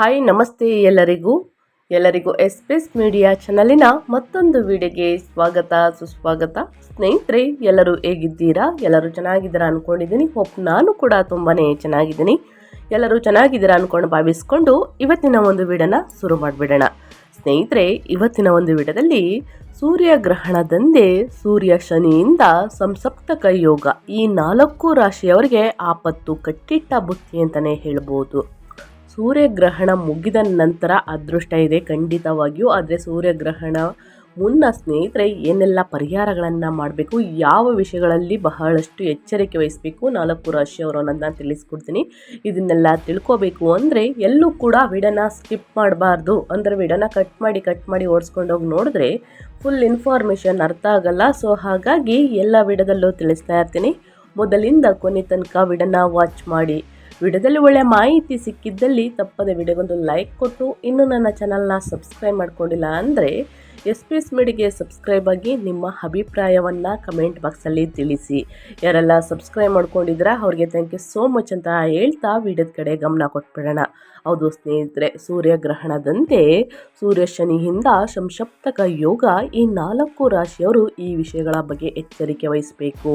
Hi, ನಮಸ್ತೆ ಎಲ್ಲರಿಗೂ. ಎಲ್ಲರಿಗೂ ಎಸ್ ಎಸ್ ಮೀಡಿಯಾ ಚಾನಲಿನ ಮತ್ತೊಂದು ವಿಡಿಯೋಗೆ ಸ್ವಾಗತ, ಸುಸ್ವಾಗತ. ಸ್ನೇಹಿತರೆ, ಎಲ್ಲರೂ ಹೇಗಿದ್ದೀರಾ? ಎಲ್ಲರೂ ಚೆನ್ನಾಗಿದ್ದೀರಾ ಅಂದ್ಕೊಂಡಿದ್ದೀನಿ ಹೋಪ್ ನಾನು ಕೂಡ ತುಂಬಾ ಚೆನ್ನಾಗಿದ್ದೀನಿ. ಎಲ್ಲರೂ ಚೆನ್ನಾಗಿದ್ದೀರಾ ಅಂದ್ಕೊಂಡು ಭಾವಿಸ್ಕೊಂಡು ಇವತ್ತಿನ ಒಂದು ವಿಡನ ಶುರು ಮಾಡಿಬಿಡೋಣ. ಸ್ನೇಹಿತರೆ, ಇವತ್ತಿನ ಒಂದು ವಿಡದಲ್ಲಿ ಸೂರ್ಯಗ್ರಹಣದಂದೇ ಸೂರ್ಯ ಶನಿಯಿಂದ ಸಂಸಪ್ತಕ ಯೋಗ ಈ ನಾಲ್ಕು ರಾಶಿಯವರಿಗೆ ಆಪತ್ತು, ಕಟ್ಟಿಟ್ಟ ಬುತ್ತಿ ಅಂತಲೇ ಹೇಳ್ಬೋದು. ಸೂರ್ಯಗ್ರಹಣ ಮುಗಿದ ನಂತರ ಅದೃಷ್ಟ ಇದೆ ಖಂಡಿತವಾಗಿಯೂ. ಆದರೆ ಸೂರ್ಯಗ್ರಹಣ ಮುನ್ನ ಸ್ನೇಹಿತರೆ, ಏನೆಲ್ಲ ಪರಿಹಾರಗಳನ್ನು ಮಾಡಬೇಕು, ಯಾವ ವಿಷಯಗಳಲ್ಲಿ ಬಹಳಷ್ಟು ಎಚ್ಚರಿಕೆ ವಹಿಸಬೇಕು, ನಾಲ್ಕು ರಾಶಿಯವರು ಅನ್ನೋದನ್ನ ತಿಳಿಸ್ಕೊಡ್ತೀನಿ. ಇದನ್ನೆಲ್ಲ ತಿಳ್ಕೋಬೇಕು ಅಂದರೆ, ಎಲ್ಲೂ ಕೂಡ ವಿಡನ ಸ್ಕಿಪ್ ಮಾಡಬಾರ್ದು. ಅಂದರೆ ವಿಡನ ಕಟ್ ಮಾಡಿ ಕಟ್ ಮಾಡಿ ಓಡಿಸ್ಕೊಂಡು ಹೋಗಿ ನೋಡಿದ್ರೆ ಫುಲ್ ಇನ್ಫಾರ್ಮೇಷನ್ ಅರ್ಥ ಆಗಲ್ಲ. ಸೊ ಹಾಗಾಗಿ ಎಲ್ಲ ವಿಡದಲ್ಲೂ ತಿಳಿಸ್ತಾ ಇರ್ತೀನಿ. ಮೊದಲಿಂದ ಕೊನೆ ತನಕ ವಿಡನ ವಾಚ್ ಮಾಡಿ. ವಿಡಿಯೋದಲ್ಲಿ ಒಳ್ಳೆಯ ಮಾಹಿತಿ ಸಿಕ್ಕಿದ್ದಲ್ಲಿ ತಪ್ಪದೆ ವಿಡಿಯೋಗೊಂದು ಲೈಕ್ ಕೊಟ್ಟು ಇನ್ನೂ ನನ್ನ ಚಾನಲ್ನ ಸಬ್ಸ್ಕ್ರೈಬ್ ಮಾಡ್ಕೊಂಡಿಲ್ಲ ಅಂದರೆ ಎಸ್ ಪಿ ಎಸ್ ಮೀಡಿಗೆ ಸಬ್ಸ್ಕ್ರೈಬ್ ಆಗಿ ನಿಮ್ಮ ಅಭಿಪ್ರಾಯವನ್ನು ಕಮೆಂಟ್ ಬಾಕ್ಸಲ್ಲಿ ತಿಳಿಸಿ. ಯಾರೆಲ್ಲ ಸಬ್ಸ್ಕ್ರೈಬ್ ಮಾಡ್ಕೊಂಡಿದ್ದೀರಾ ಅವ್ರಿಗೆ ಥ್ಯಾಂಕ್ ಯು ಸೋ ಮಚ್ ಅಂತ ಹೇಳ್ತಾ ವಿಡಿಯೋದ ಕಡೆ ಗಮನ ಕೊಟ್ಬಿಡೋಣ. ಹೌದು ಸ್ನೇಹಿತರೆ, ಸೂರ್ಯಗ್ರಹಣದಂತೆ ಸೂರ್ಯ ಶನಿಯಿಂದ ಸಂಶಪ್ತಕ ಯೋಗ ಈ ನಾಲ್ಕು ರಾಶಿಯವರು ಈ ವಿಷಯಗಳ ಬಗ್ಗೆ ಎಚ್ಚರಿಕೆ ವಹಿಸಬೇಕು.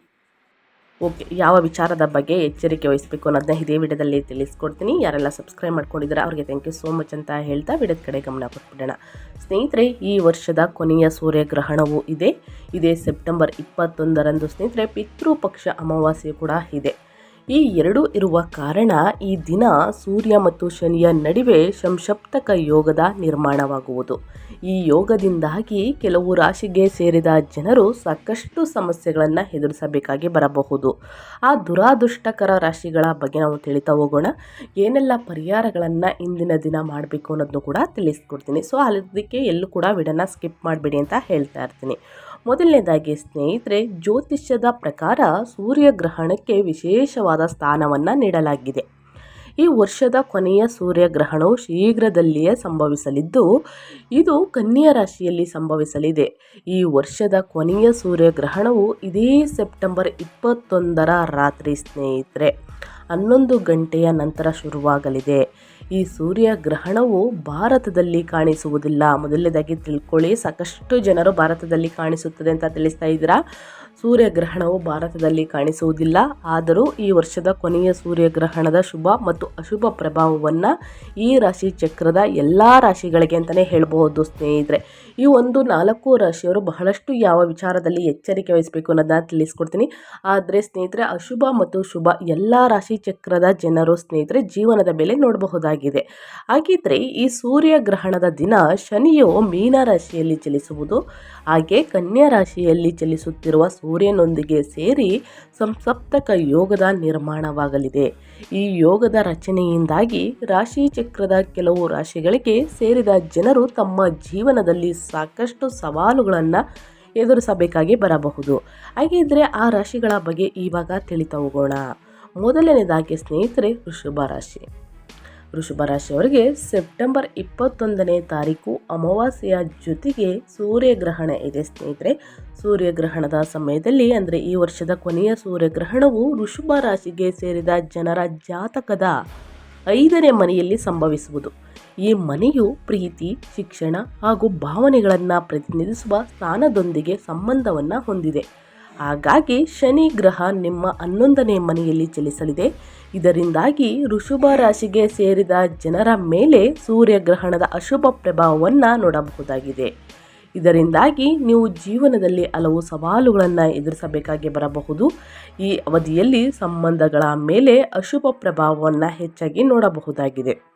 ಓಕೆ, ಯಾವ ವಿಚಾರದ ಬಗ್ಗೆ ಎಚ್ಚರಿಕೆ ವಹಿಸಬೇಕು ಅನ್ನೋದನ್ನ ಇದೇ ವಿಡಿಯೋದಲ್ಲಿ ತಿಳಿಸ್ಕೊಡ್ತೀನಿ. ಯಾರೆಲ್ಲ ಸಬ್ಸ್ಕ್ರೈಬ್ ಮಾಡ್ಕೊಂಡಿದ್ದಾರೆ, ಅವ್ರಿಗೆ ಥ್ಯಾಂಕ್ ಯು ಸೋ ಮಚ್ ಅಂತ ಹೇಳ್ತಾ ವಿಡಿಯೋದ ಕಡೆ ಗಮನ ಕೊಟ್ಬಿಡೋಣ. ಸ್ನೇಹಿತರೆ, ಈ ವರ್ಷದ ಕೊನೆಯ ಸೂರ್ಯಗ್ರಹಣವೂ ಇದೆ. ಇದೇ ಸೆಪ್ಟೆಂಬರ್ ಇಪ್ಪತ್ತೊಂದರಂದು ಸ್ನೇಹಿತರೆ, ಪಿತೃಪಕ್ಷ ಅಮಾವಾಸ್ಯೆ ಕೂಡ ಇದೆ. ಈ ಎರಡೂ ಇರುವ ಕಾರಣ ಈ ದಿನ ಸೂರ್ಯ ಮತ್ತು ಶನಿಯ ನಡುವೆ ಸಂಶಪ್ತಕ ಯೋಗದ ನಿರ್ಮಾಣವಾಗುವುದು. ಈ ಯೋಗದಿಂದಾಗಿ ಕೆಲವು ರಾಶಿಗೆ ಸೇರಿದ ಜನರು ಸಾಕಷ್ಟು ಸಮಸ್ಯೆಗಳನ್ನು ಎದುರಿಸಬೇಕಾಗಿ ಬರಬಹುದು. ಆ ದುರಾದೃಷ್ಟಕರ ರಾಶಿಗಳ ಬಗ್ಗೆ ನಾವು ತಿಳಿತಾ ಹೋಗೋಣ. ಏನೆಲ್ಲ ಪರಿಹಾರಗಳನ್ನು ಇಂದಿನ ದಿನ ಮಾಡಬೇಕು ಅನ್ನೋದನ್ನು ಕೂಡ ತಿಳಿಸ್ಕೊಡ್ತೀನಿ. ಸೊ ಅದಕ್ಕೆ ಎಲ್ಲೂ ಕೂಡ ವಿಡನ್ನ ಸ್ಕಿಪ್ ಮಾಡಿಬಿಡಿ ಅಂತ ಹೇಳ್ತಾ ಇರ್ತೀನಿ. ಮೊದಲನೇದಾಗಿ ಸ್ನೇಹಿತರೆ, ಜ್ಯೋತಿಷ್ಯದ ಪ್ರಕಾರ ಸೂರ್ಯಗ್ರಹಣಕ್ಕೆ ವಿಶೇಷವಾದ ಸ್ಥಾನವನ್ನು ನೀಡಲಾಗಿದೆ. ಈ ವರ್ಷದ ಕೊನೆಯ ಸೂರ್ಯಗ್ರಹಣವು ಶೀಘ್ರದಲ್ಲಿಯೇ ಸಂಭವಿಸಲಿದ್ದು, ಇದು ಕನ್ಯಾ ರಾಶಿಯಲ್ಲಿ ಸಂಭವಿಸಲಿದೆ. ಈ ವರ್ಷದ ಕೊನೆಯ ಸೂರ್ಯಗ್ರಹಣವು ಇದೇ ಸೆಪ್ಟೆಂಬರ್ ಇಪ್ಪತ್ತೊಂದರ ರಾತ್ರಿ ಸ್ನೇಹಿತರೆ. ಹನ್ನೊಂದು ಗಂಟೆಯ ನಂತರ ಶುರುವಾಗಲಿದೆ. ಈ ಸೂರ್ಯಗ್ರಹಣವು ಭಾರತದಲ್ಲಿ ಕಾಣಿಸುವುದಿಲ್ಲ. ಮೊದಲನೇದಾಗಿ ತಿಳ್ಕೊಳ್ಳಿ ಸಾಕಷ್ಟು ಜನರು ಭಾರತದಲ್ಲಿ ಕಾಣಿಸುತ್ತದೆ ಅಂತ ತಿಳಿಸ್ತಾ ಇದ್ದೀರಾ? ಸೂರ್ಯಗ್ರಹಣವು ಭಾರತದಲ್ಲಿ ಕಾಣಿಸುವುದಿಲ್ಲ. ಆದರೂ ಈ ವರ್ಷದ ಕೊನೆಯ ಸೂರ್ಯಗ್ರಹಣದ ಶುಭ ಮತ್ತು ಅಶುಭ ಪ್ರಭಾವವನ್ನು ಈ ರಾಶಿ ಚಕ್ರದ ಎಲ್ಲ ರಾಶಿಗಳಿಗೆ ಅಂತಲೇ ಹೇಳಬಹುದು ಸ್ನೇಹಿತರೆ. ಈ ಒಂದು ನಾಲ್ಕು ರಾಶಿಯವರು ಬಹಳಷ್ಟು ಯಾವ ವಿಚಾರದಲ್ಲಿ ಎಚ್ಚರಿಕೆ ವಹಿಸಬೇಕು ಅನ್ನೋದನ್ನ ತಿಳಿಸ್ಕೊಡ್ತೀನಿ. ಆದರೆ ಸ್ನೇಹಿತರೆ, ಅಶುಭ ಮತ್ತು ಶುಭ ಎಲ್ಲ ರಾಶಿ ಚಕ್ರದ ಜನರು ಸ್ನೇಹಿತರೆ ಜೀವನದ ಬೆಲೆ ನೋಡಬಹುದಾಗಿದೆ. ಹಾಗಿದ್ರೆ ಈ ಸೂರ್ಯಗ್ರಹಣದ ದಿನ ಶನಿಯು ಮೀನ ರಾಶಿಯಲ್ಲಿ ಚಲಿಸುವುದು, ಹಾಗೆ ಕನ್ಯಾ ರಾಶಿಯಲ್ಲಿ ಚಲಿಸುತ್ತಿರುವ ಸೂರ್ಯನೊಂದಿಗೆ ಸೇರಿ ಸಂಸಪ್ತಕ ಯೋಗದ ನಿರ್ಮಾಣವಾಗಲಿದೆ. ಈ ಯೋಗದ ರಚನೆಯಿಂದಾಗಿ ರಾಶಿ ಚಕ್ರದ ಕೆಲವು ರಾಶಿಗಳಿಗೆ ಸೇರಿದ ಜನರು ತಮ್ಮ ಜೀವನದಲ್ಲಿ ಸಾಕಷ್ಟು ಸವಾಲುಗಳನ್ನು ಎದುರಿಸಬೇಕಾಗಿ ಬರಬಹುದು. ಹಾಗಿದ್ರೆ ಆ ರಾಶಿಗಳ ಬಗ್ಗೆ ಇವಾಗ ತಿಳಿತಾ ಹೋಗೋಣ ಮೊದಲನೇದಾಗಿ ಸ್ನೇಹಿತರೆ, ವೃಷಭ ರಾಶಿ. ವೃಷಭ ರಾಶಿಯವರಿಗೆ ಸೆಪ್ಟೆಂಬರ್ ಇಪ್ಪತ್ತೊಂದನೇ ತಾರೀಕು ಅಮಾವಾಸ್ಯೆಯ ಜೊತೆಗೆ ಸೂರ್ಯಗ್ರಹಣ ಇದೆ, ಸ್ನೇಹಿತರೆ. ಸೂರ್ಯಗ್ರಹಣದ ಸಮಯದಲ್ಲಿ ಅಂದರೆ ಈ ವರ್ಷದ ಕೊನೆಯ ಸೂರ್ಯಗ್ರಹಣವು ವೃಷಭ ರಾಶಿಗೆ ಸೇರಿದ ಜನರ ಜಾತಕದ ಐದನೇ ಮನೆಯಲ್ಲಿ ಸಂಭವಿಸುವುದು. ಈ ಮನೆಯು ಪ್ರೀತಿ, ಶಿಕ್ಷಣ ಹಾಗೂ ಭಾವನೆಗಳನ್ನು ಪ್ರತಿನಿಧಿಸುವ ಸ್ಥಾನದೊಂದಿಗೆ ಸಂಬಂಧವನ್ನು ಹೊಂದಿದೆ. ಹಾಗಾಗಿ ಶನಿ ಗ್ರಹ ನಿಮ್ಮ ಹನ್ನೊಂದನೇ ಮನೆಯಲ್ಲಿ ಚಲಿಸಲಿದೆ. ಇದರಿಂದಾಗಿ ಋಷಭ ರಾಶಿಗೆ ಸೇರಿದ ಜನರ ಮೇಲೆ ಸೂರ್ಯಗ್ರಹಣದ ಅಶುಭ ಪ್ರಭಾವವನ್ನು ನೋಡಬಹುದಾಗಿದೆ. ಇದರಿಂದಾಗಿ ನೀವು ಜೀವನದಲ್ಲಿ ಹಲವು ಸವಾಲುಗಳನ್ನು ಎದುರಿಸಬೇಕಾಗಿ ಬರಬಹುದು. ಈ ಅವಧಿಯಲ್ಲಿ ಸಂಬಂಧಗಳ ಮೇಲೆ ಅಶುಭ ಪ್ರಭಾವವನ್ನು ಹೆಚ್ಚಾಗಿ ನೋಡಬಹುದಾಗಿದೆ.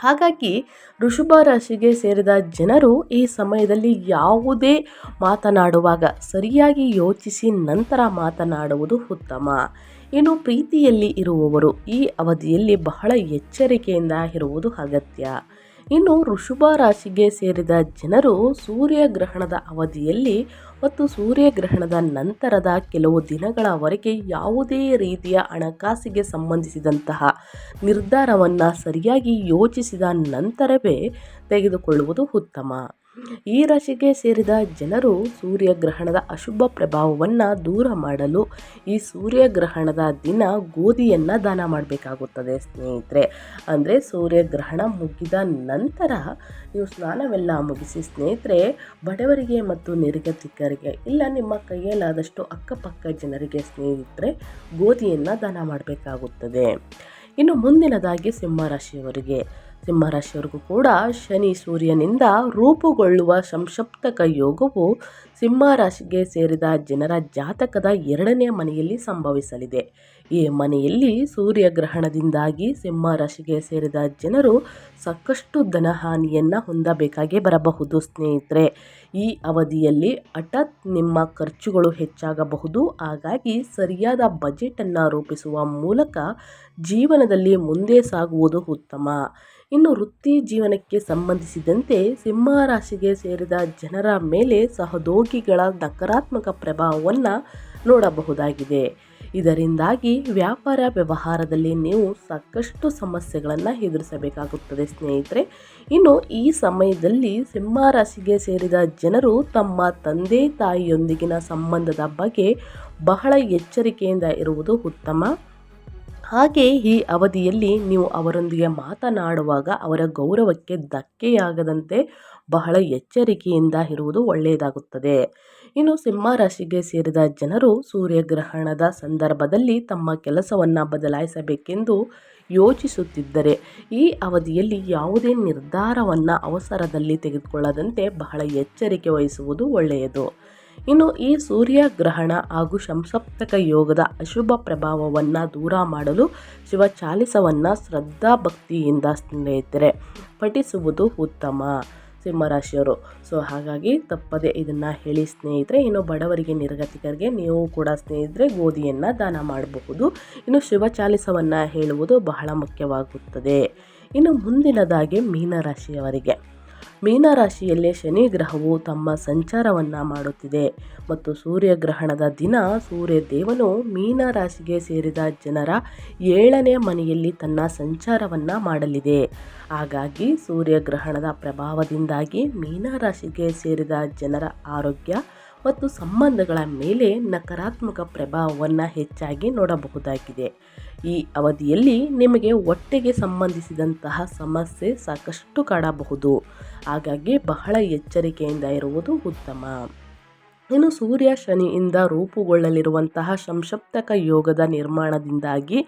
ಹಾಗಾಗಿ ಋಷಭ ರಾಶಿಗೆ ಸೇರಿದ ಜನರು ಈ ಸಮಯದಲ್ಲಿ ಯಾವುದೇ ಮಾತನಾಡುವಾಗ ಸರಿಯಾಗಿ ಯೋಚಿಸಿ ನಂತರ ಮಾತನಾಡುವುದು ಉತ್ತಮ. ಇನ್ನು ಪ್ರೀತಿಯಲ್ಲಿ ಇರುವವರು ಈ ಅವಧಿಯಲ್ಲಿ ಬಹಳ ಎಚ್ಚರಿಕೆಯಿಂದ ಇರುವುದು ಅಗತ್ಯ. ಇನ್ನು ಋಷಭ ರಾಶಿಗೆ ಸೇರಿದ ಜನರು ಸೂರ್ಯಗ್ರಹಣದ ಅವಧಿಯಲ್ಲಿ ಮತ್ತು ಸೂರ್ಯಗ್ರಹಣದ ನಂತರದ ಕೆಲವು ದಿನಗಳವರೆಗೆ ಯಾವುದೇ ರೀತಿಯ ಹಣಕಾಸಿಗೆ ಸಂಬಂಧಿಸಿದಂತಹ ನಿರ್ಧಾರವನ್ನು ಸರಿಯಾಗಿ ಯೋಚಿಸಿದ ನಂತರವೇ ತೆಗೆದುಕೊಳ್ಳುವುದು ಉತ್ತಮ. ಈ ರಾಶಿಗೆ ಸೇರಿದ ಜನರು ಸೂರ್ಯಗ್ರಹಣದ ಅಶುಭ ಪ್ರಭಾವವನ್ನು ದೂರ ಮಾಡಲು ಈ ಸೂರ್ಯಗ್ರಹಣದ ದಿನ ಗೋಧಿಯನ್ನು ದಾನ ಮಾಡಬೇಕಾಗುತ್ತದೆ, ಸ್ನೇಹಿತರೆ. ಅಂದರೆ ಸೂರ್ಯಗ್ರಹಣ ಮುಗಿದ ನಂತರ ನೀವು ಸ್ನಾನವೆಲ್ಲ ಮುಗಿಸಿ, ಸ್ನೇಹಿತರೆ, ಬಡವರಿಗೆ ಮತ್ತು ನಿರ್ಗತಿಕರಿಗೆ ಇಲ್ಲ ನಿಮ್ಮ ಕೈಯಲ್ಲಾದಷ್ಟು ಅಕ್ಕಪಕ್ಕ ಜನರಿಗೆ, ಸ್ನೇಹಿತರೆ, ಗೋಧಿಯನ್ನು ದಾನ ಮಾಡಬೇಕಾಗುತ್ತದೆ. ಇನ್ನು ಮುಂದಿನದಾಗಿ ಸಿಂಹರಾಶಿಯವರಿಗೆ ಸಿಂಹರಾಶಿಯವರಿಗೂ ಕೂಡ ಶನಿ ಸೂರ್ಯನಿಂದ ರೂಪುಗೊಳ್ಳುವ ಸಂಶಪ್ತಕ ಯೋಗವು ಸಿಂಹರಾಶಿಗೆ ಸೇರಿದ ಜನರ ಜಾತಕದ ಎರಡನೇ ಮನೆಯಲ್ಲಿ ಸಂಭವಿಸಲಿದೆ. ಈ ಮನೆಯಲ್ಲಿ ಸೂರ್ಯಗ್ರಹಣದಿಂದಾಗಿ ಸಿಂಹರಾಶಿಗೆ ಸೇರಿದ ಜನರು ಸಾಕಷ್ಟು ಧನಹಾನಿಯನ್ನು ಹೊಂದಬೇಕಾಗಿ ಬರಬಹುದು ಸ್ನೇಹಿತರೆ. ಈ ಅವಧಿಯಲ್ಲಿ ಹಠಾತ್ ನಿಮ್ಮ ಖರ್ಚುಗಳು ಹೆಚ್ಚಾಗಬಹುದು. ಹಾಗಾಗಿ ಸರಿಯಾದ ಬಜೆಟನ್ನು ರೂಪಿಸುವ ಮೂಲಕ ಜೀವನದಲ್ಲಿ ಮುಂದೆ ಸಾಗುವುದು ಉತ್ತಮ. ಇನ್ನು ವೃತ್ತಿ ಜೀವನಕ್ಕೆ ಸಂಬಂಧಿಸಿದಂತೆ ಸಿಂಹರಾಶಿಗೆ ಸೇರಿದ ಜನರ ಮೇಲೆ ಸಹೋದ್ಯೋಗಿಗಳ ನಕಾರಾತ್ಮಕ ಪ್ರಭಾವವನ್ನು ನೋಡಬಹುದಾಗಿದೆ. ಇದರಿಂದಾಗಿ ವ್ಯಾಪಾರ ವ್ಯವಹಾರದಲ್ಲಿ ನೀವು ಸಾಕಷ್ಟು ಸಮಸ್ಯೆಗಳನ್ನು ಎದುರಿಸಬೇಕಾಗುತ್ತದೆ ಸ್ನೇಹಿತರೆ. ಇನ್ನು ಈ ಸಮಯದಲ್ಲಿ ಸಿಂಹ ರಾಶಿಗೆ ಸೇರಿದ ಜನರು ತಮ್ಮ ತಂದೆ ತಾಯಿಯೊಂದಿಗಿನ ಸಂಬಂಧದ ಬಗ್ಗೆ ಬಹಳ ಎಚ್ಚರಿಕೆಯಿಂದ ಇರುವುದು ಉತ್ತಮ. ಹಾಗೆ ಈ ಅವಧಿಯಲ್ಲಿ ನೀವು ಅವರೊಂದಿಗೆ ಮಾತನಾಡುವಾಗ ಅವರ ಗೌರವಕ್ಕೆ ಧಕ್ಕೆಯಾಗದಂತೆ ಬಹಳ ಎಚ್ಚರಿಕೆಯಿಂದ ಇರುವುದು ಒಳ್ಳೆಯದಾಗುತ್ತದೆ. ಇನ್ನು ಸಿಂಹ ರಾಶಿಗೆ ಸೇರಿದ ಜನರು ಸೂರ್ಯಗ್ರಹಣದ ಸಂದರ್ಭದಲ್ಲಿ ತಮ್ಮ ಕೆಲಸವನ್ನು ಬದಲಾಯಿಸಬೇಕೆಂದು ಯೋಚಿಸುತ್ತಿದ್ದರೆ ಈ ಅವಧಿಯಲ್ಲಿ ಯಾವುದೇ ನಿರ್ಧಾರವನ್ನು ಅವಸರದಲ್ಲಿ ತೆಗೆದುಕೊಳ್ಳದಂತೆ ಬಹಳ ಎಚ್ಚರಿಕೆ ವಹಿಸುವುದು ಒಳ್ಳೆಯದು. ಇನ್ನು ಈ ಸೂರ್ಯಗ್ರಹಣ ಹಾಗೂ ಶಂಸಪ್ತಕ ಯೋಗದ ಅಶುಭ ಪ್ರಭಾವವನ್ನು ದೂರ ಮಾಡಲು ಶಿವ ಚಾಲಿಸವನ್ನು ಶ್ರದ್ಧಾ ಭಕ್ತಿಯಿಂದ ಸ್ನೇಹಿತರೆ ಪಠಿಸುವುದು ಉತ್ತಮ ಸಿಂಹರಾಶಿಯವರು. ಸೊ ಹಾಗಾಗಿ ತಪ್ಪದೆ ಇದನ್ನು ಹೇಳಿ ಸ್ನೇಹಿತರೆ, ಇನ್ನು ಬಡವರಿಗೆ ನಿರ್ಗತಿಕರಿಗೆ ನೀವು ಕೂಡ ಸ್ನೇಹಿತರೆ ಗೋಧಿಯನ್ನು ದಾನ ಮಾಡಬಹುದು. ಇನ್ನು ಶಿವ ಚಾಲಿಸವನ್ನು ಹೇಳುವುದು ಬಹಳ ಮುಖ್ಯವಾಗುತ್ತದೆ. ಇನ್ನು ಮುಂದಿನದಾಗಿ ಮೀನರಾಶಿಯವರಿಗೆ. ಮೀನರಾಶಿಯಲ್ಲೇ ಶನಿ ಗ್ರಹವು ತಮ್ಮ ಸಂಚಾರವನ್ನು ಮಾಡುತ್ತಿದೆ. ಮತ್ತು ಸೂರ್ಯಗ್ರಹಣದ ದಿನ ಸೂರ್ಯ ದೇವನು ಮೀನರಾಶಿಗೆ ಸೇರಿದ ಜನರ ಏಳನೇ ಮನೆಯಲ್ಲಿ ತನ್ನ ಸಂಚಾರವನ್ನು ಮಾಡಲಿದೆ. ಹಾಗಾಗಿ ಸೂರ್ಯಗ್ರಹಣದ ಪ್ರಭಾವದಿಂದಾಗಿ ಮೀನರಾಶಿಗೆ ಸೇರಿದ ಜನರ ಆರೋಗ್ಯ ಮತ್ತು ಸಂಬಂಧಗಳ ಮೇಲೆ ನಕಾರಾತ್ಮಕ ಪ್ರಭಾವವನ್ನು ಹೆಚ್ಚಾಗಿ ನೋಡಬಹುದಾಗಿದೆ. ಈ ಅವಧಿಯಲ್ಲಿ ನಿಮಗೆ ಹೊಟ್ಟೆಗೆ ಸಂಬಂಧಿಸಿದಂತಹ ಸಮಸ್ಯೆ ಸಾಕಷ್ಟು ಕಾಡಬಹುದು. ಹಾಗಾಗಿ ಬಹಳ ಎಚ್ಚರಿಕೆಯಿಂದ ಇರುವುದು ಉತ್ತಮ. ಇನ್ನು ಸೂರ್ಯ ಶನಿಯಿಂದ ರೂಪುಗೊಳ್ಳಲಿರುವಂತಹ ಸಂಶಪ್ತಕ ಯೋಗದ ನಿರ್ಮಾಣದಿಂದಾಗಿ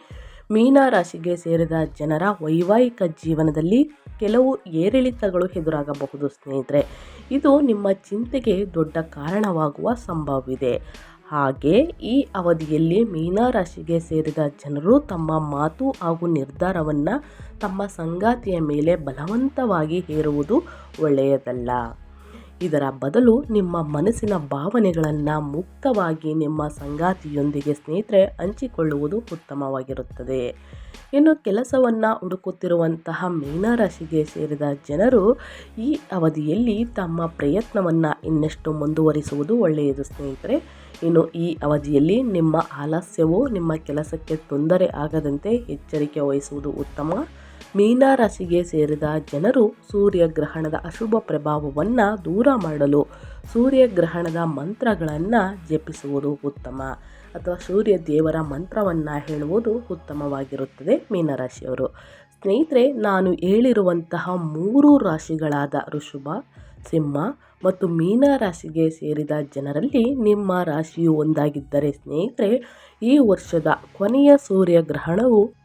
ಮೀನರಾಶಿಗೆ ಸೇರಿದ ಜನರ ವೈವಾಹಿಕ ಜೀವನದಲ್ಲಿ ಕೆಲವು ಏರಿಳಿತಗಳು ಎದುರಾಗಬಹುದು ಸ್ನೇಹಿತರೆ. ಇದು ನಿಮ್ಮ ಚಿಂತೆಗೆ ದೊಡ್ಡ ಕಾರಣವಾಗುವ ಸಂಭವವಿದೆ. ಹಾಗೆ ಈ ಅವಧಿಯಲ್ಲಿ ಮೀನರಾಶಿಗೆ ಸೇರಿದ ಜನರು ತಮ್ಮ ಮಾತು ಹಾಗೂ ನಿರ್ಧಾರವನ್ನು ತಮ್ಮ ಸಂಗಾತಿಯ ಮೇಲೆ ಬಲವಂತವಾಗಿ ಹೇರುವುದು ಒಳ್ಳೆಯದಲ್ಲ. ಇದರ ಬದಲು ನಿಮ್ಮ ಮನಸ್ಸಿನ ಭಾವನೆಗಳನ್ನು ಮುಕ್ತವಾಗಿ ನಿಮ್ಮ ಸಂಗಾತಿಯೊಂದಿಗೆ ಸ್ನೇಹಿತರೆ ಹಂಚಿಕೊಳ್ಳುವುದು ಉತ್ತಮವಾಗಿರುತ್ತದೆ. ಇನ್ನು ಕೆಲಸವನ್ನು ಹುಡುಕುತ್ತಿರುವಂತಹ ಮೀನರಾಶಿಗೆ ಸೇರಿದ ಜನರು ಈ ಅವಧಿಯಲ್ಲಿ ತಮ್ಮ ಪ್ರಯತ್ನವನ್ನು ಇನ್ನಷ್ಟು ಮುಂದುವರಿಸುವುದು ಒಳ್ಳೆಯದು ಸ್ನೇಹಿತರೆ. ಇನ್ನು ಈ ಅವಧಿಯಲ್ಲಿ ನಿಮ್ಮ ಆಲಸ್ಯವು ನಿಮ್ಮ ಕೆಲಸಕ್ಕೆ ತೊಂದರೆ ಆಗದಂತೆ ಎಚ್ಚರಿಕೆ ವಹಿಸುವುದು ಉತ್ತಮ. ಮೀನರಾಶಿಗೆ ಸೇರಿದ ಜನರು ಸೂರ್ಯಗ್ರಹಣದ ಅಶುಭ ಪ್ರಭಾವವನ್ನು ದೂರ ಮಾಡಲು ಸೂರ್ಯಗ್ರಹಣದ ಮಂತ್ರಗಳನ್ನು ಜಪಿಸುವುದು ಉತ್ತಮ. ಅಥವಾ ಸೂರ್ಯ ದೇವರ ಮಂತ್ರವನ್ನು ಹೇಳುವುದು ಉತ್ತಮವಾಗಿರುತ್ತದೆ ಮೀನರಾಶಿಯವರು. ಸ್ನೇಹಿತರೆ, ನಾನು ಹೇಳಿರುವಂತಹ ಮೂರು ರಾಶಿಗಳಾದ ಋಷಭ, ಸಿಂಹ ಮತ್ತು ಮೀನ ರಾಶಿಗೆ ಸೇರಿದ ಜನರಲ್ಲಿ ನಿಮ್ಮ ರಾಶಿಯು ಒಂದಾಗಿದ್ದರೆ ಸ್ನೇಹಿತರೆ, ಈ ವರ್ಷದ ಕೊನೆಯ ಸೂರ್ಯಗ್ರಹಣವು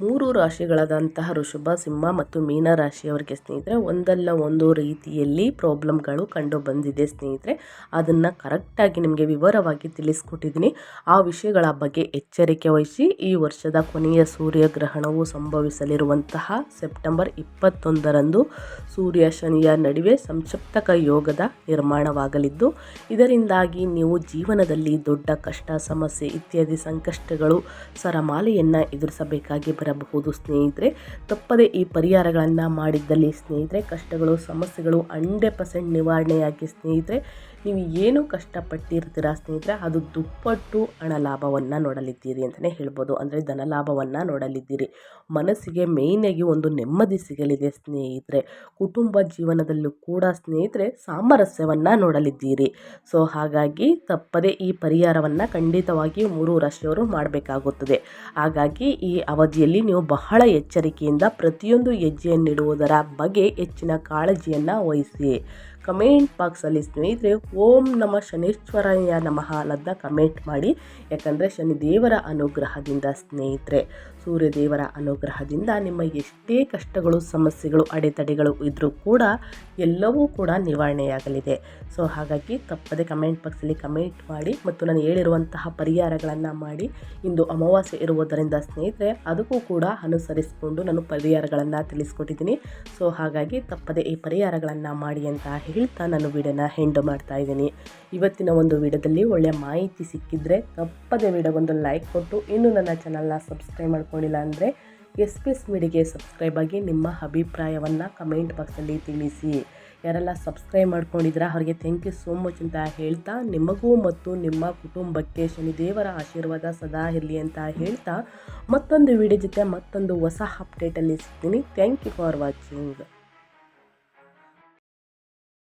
ಮೂರು ರಾಶಿಗಳಾದಂತಹ ಋಷಭ ಸಿಂಹ ಮತ್ತು ಮೀನ ರಾಶಿಯವರಿಗೆ ಸ್ನೇಹಿತರೆ, ಒಂದಲ್ಲ ಒಂದು ರೀತಿಯಲ್ಲಿ ಪ್ರಾಬ್ಲಮ್ಗಳು ಕಂಡು ಬಂದಿದೆ ಸ್ನೇಹಿತರೆ. ಅದನ್ನು ಕರೆಕ್ಟಾಗಿ ನಿಮಗೆ ವಿವರವಾಗಿ ತಿಳಿಸ್ಕೊಟ್ಟಿದ್ದೀನಿ. ಆ ವಿಷಯಗಳ ಬಗ್ಗೆ ಎಚ್ಚರಿಕೆ ವಹಿಸಿ. ಈ ವರ್ಷದ ಕೊನೆಯ ಸೂರ್ಯಗ್ರಹಣವು ಸಂಭವಿಸಲಿರುವಂತಹ ಸೆಪ್ಟೆಂಬರ್ ಇಪ್ಪತ್ತೊಂದರಂದು ಸೂರ್ಯ ಶನಿಯ ನಡುವೆ ಸಂಕ್ಷಿಪ್ತಕ ಯೋಗದ ನಿರ್ಮಾಣವಾಗಲಿದ್ದು, ಇದರಿಂದಾಗಿ ನೀವು ಜೀವನದಲ್ಲಿ ದೊಡ್ಡ ಕಷ್ಟ, ಸಮಸ್ಯೆ ಇತ್ಯಾದಿ ಸಂಕಷ್ಟಗಳು, ಸರಮಾಲೆಯನ್ನು ಎದುರಿಸಬೇಕಾಗಿ ಬರ ಇರಬಹುದು ಸ್ನೇಹಿತರೆ. ತಪ್ಪದೆ ಈ ಪರಿಹಾರಗಳನ್ನು ಮಾಡಿದ್ದಲ್ಲಿ ಸ್ನೇಹಿತರೆ ಕಷ್ಟಗಳು ಸಮಸ್ಯೆಗಳು ಹಂಡ್ರೆಡ್ ಪರ್ಸೆಂಟ್ ನಿವಾರಣೆಯಾಗಿ ಸ್ನೇಹಿತರೆ. ನೀವು ಏನು ಕಷ್ಟಪಟ್ಟಿರ್ತೀರ ಸ್ನೇಹಿತರೆ, ಅದು ದುಪ್ಪಟ್ಟು ಹಣ ಲಾಭವನ್ನು ನೋಡಲಿದ್ದೀರಿ ಅಂತಲೇ ಹೇಳ್ಬೋದು. ಅಂದರೆ ಧನ ಲಾಭವನ್ನು ನೋಡಲಿದ್ದೀರಿ. ಮನಸ್ಸಿಗೆ ಮೇಯ್ನಾಗಿ ಒಂದು ನೆಮ್ಮದಿ ಸಿಗಲಿದೆ ಸ್ನೇಹಿತರೆ. ಕುಟುಂಬ ಜೀವನದಲ್ಲೂ ಕೂಡ ಸ್ನೇಹಿತರೆ, ಸಾಮರಸ್ಯವನ್ನು ನೋಡಲಿದ್ದೀರಿ. ಸೊ, ಹಾಗಾಗಿ ತಪ್ಪದೆ ಈ ಪರಿಹಾರವನ್ನು ಖಂಡಿತವಾಗಿ ಮೂರು ರಾಶಿಯವರು ಮಾಡಬೇಕಾಗುತ್ತದೆ. ಹಾಗಾಗಿ ಈ ಅವಧಿಯಲ್ಲಿ ನೀವು ಬಹಳ ಎಚ್ಚರಿಕೆಯಿಂದ ಪ್ರತಿಯೊಂದು ಹೆಜ್ಜೆಯನ್ನಿಡುವುದರ ಬಗ್ಗೆ ಹೆಚ್ಚಿನ ಕಾಳಜಿಯನ್ನು ವಹಿಸಿ. ಕಮೆಂಟ್ ಬಾಕ್ಸಲ್ಲಿ ಸ್ನೇಹಿತರೆ ಓಂ ನಮ ಶನೇಶ್ವರಯ್ಯ ನಮಃ ಅನ್ನೋದನ್ನ ಕಮೆಂಟ್ ಮಾಡಿ. ಯಾಕಂದರೆ ಶನಿದೇವರ ಅನುಗ್ರಹದಿಂದ ಸ್ನೇಹಿತರೆ. ಸೂರ್ಯದೇವರ ಅನುಗ್ರಹದಿಂದ ನಿಮ್ಮ ಎಷ್ಟೇ ಕಷ್ಟಗಳು, ಸಮಸ್ಯೆಗಳು, ಅಡೆತಡೆಗಳು ಇದ್ದರೂ ಕೂಡ ಎಲ್ಲವೂ ಕೂಡ ನಿವಾರಣೆಯಾಗಲಿದೆ. ಸೊ ಹಾಗಾಗಿ ತಪ್ಪದೆ ಕಮೆಂಟ್ ಬಾಕ್ಸಲ್ಲಿ ಕಮೆಂಟ್ ಮಾಡಿ ಮತ್ತು ನಾನು ಹೇಳಿರುವಂತಹ ಪರಿಹಾರಗಳನ್ನು ಮಾಡಿ. ಇಂದು ಅಮಾವಾಸ್ಯೆ ಇರುವುದರಿಂದ ಸ್ನೇಹಿತರೆ, ಅದಕ್ಕೂ ಕೂಡ ಅನುಸರಿಸಿಕೊಂಡು ನಾನು ಪರಿಹಾರಗಳನ್ನು ತಿಳಿಸ್ಕೊಟ್ಟಿದ್ದೀನಿ. ಸೊ ಹಾಗಾಗಿ ತಪ್ಪದೆ ಈ ಪರಿಹಾರಗಳನ್ನು ಮಾಡಿ ಅಂತ ಹೇಳ್ತಾ ನಾನು ವಿಡಿಯೋನ ಹೆಂಡು ಮಾಡ್ತಾ ಇದ್ದೀನಿ. ಇವತ್ತಿನ ಒಂದು ವಿಡಿಯೋದಲ್ಲಿ ಒಳ್ಳೆಯ ಮಾಹಿತಿ ಸಿಕ್ಕಿದ್ರೆ ತಪ್ಪದೆ ವಿಡಿಯೋಗೊಂದು ಲೈಕ್ ಕೊಟ್ಟು ಇನ್ನೂ ನನ್ನ ಚಾನಲ್ನ ಸಬ್ಸ್ಕ್ರೈಬ್ ಮಾಡ್ಕೊಂಡಿಲ್ಲ ಅಂದರೆ ಎಸ್ ಪಿ ಎಸ್ ಮೀಡಿಗೆ ಸಬ್ಸ್ಕ್ರೈಬ್ ಆಗಿ ನಿಮ್ಮ ಅಭಿಪ್ರಾಯವನ್ನು ಕಮೆಂಟ್ ಬಾಕ್ಸಲ್ಲಿ ತಿಳಿಸಿ. ಯಾರೆಲ್ಲ ಸಬ್ಸ್ಕ್ರೈಬ್ ಮಾಡ್ಕೊಂಡಿದ್ದೀರಾ, ಅವರಿಗೆ ಥ್ಯಾಂಕ್ ಯು ಸೋ ಮಚ್ ಅಂತ ಹೇಳ್ತಾ, ನಿಮಗೂ ಮತ್ತು ನಿಮ್ಮ ಕುಟುಂಬಕ್ಕೆ ಶನಿದೇವರ ಆಶೀರ್ವಾದ ಸದಾ ಇರಲಿ ಅಂತ ಹೇಳ್ತಾ ಮತ್ತೊಂದು ವಿಡಿಯೋ ಜೊತೆ ಮತ್ತೊಂದು ಹೊಸ ಅಪ್ಡೇಟಲ್ಲಿ ಸಿಗ್ತೀನಿ. Thank you for watching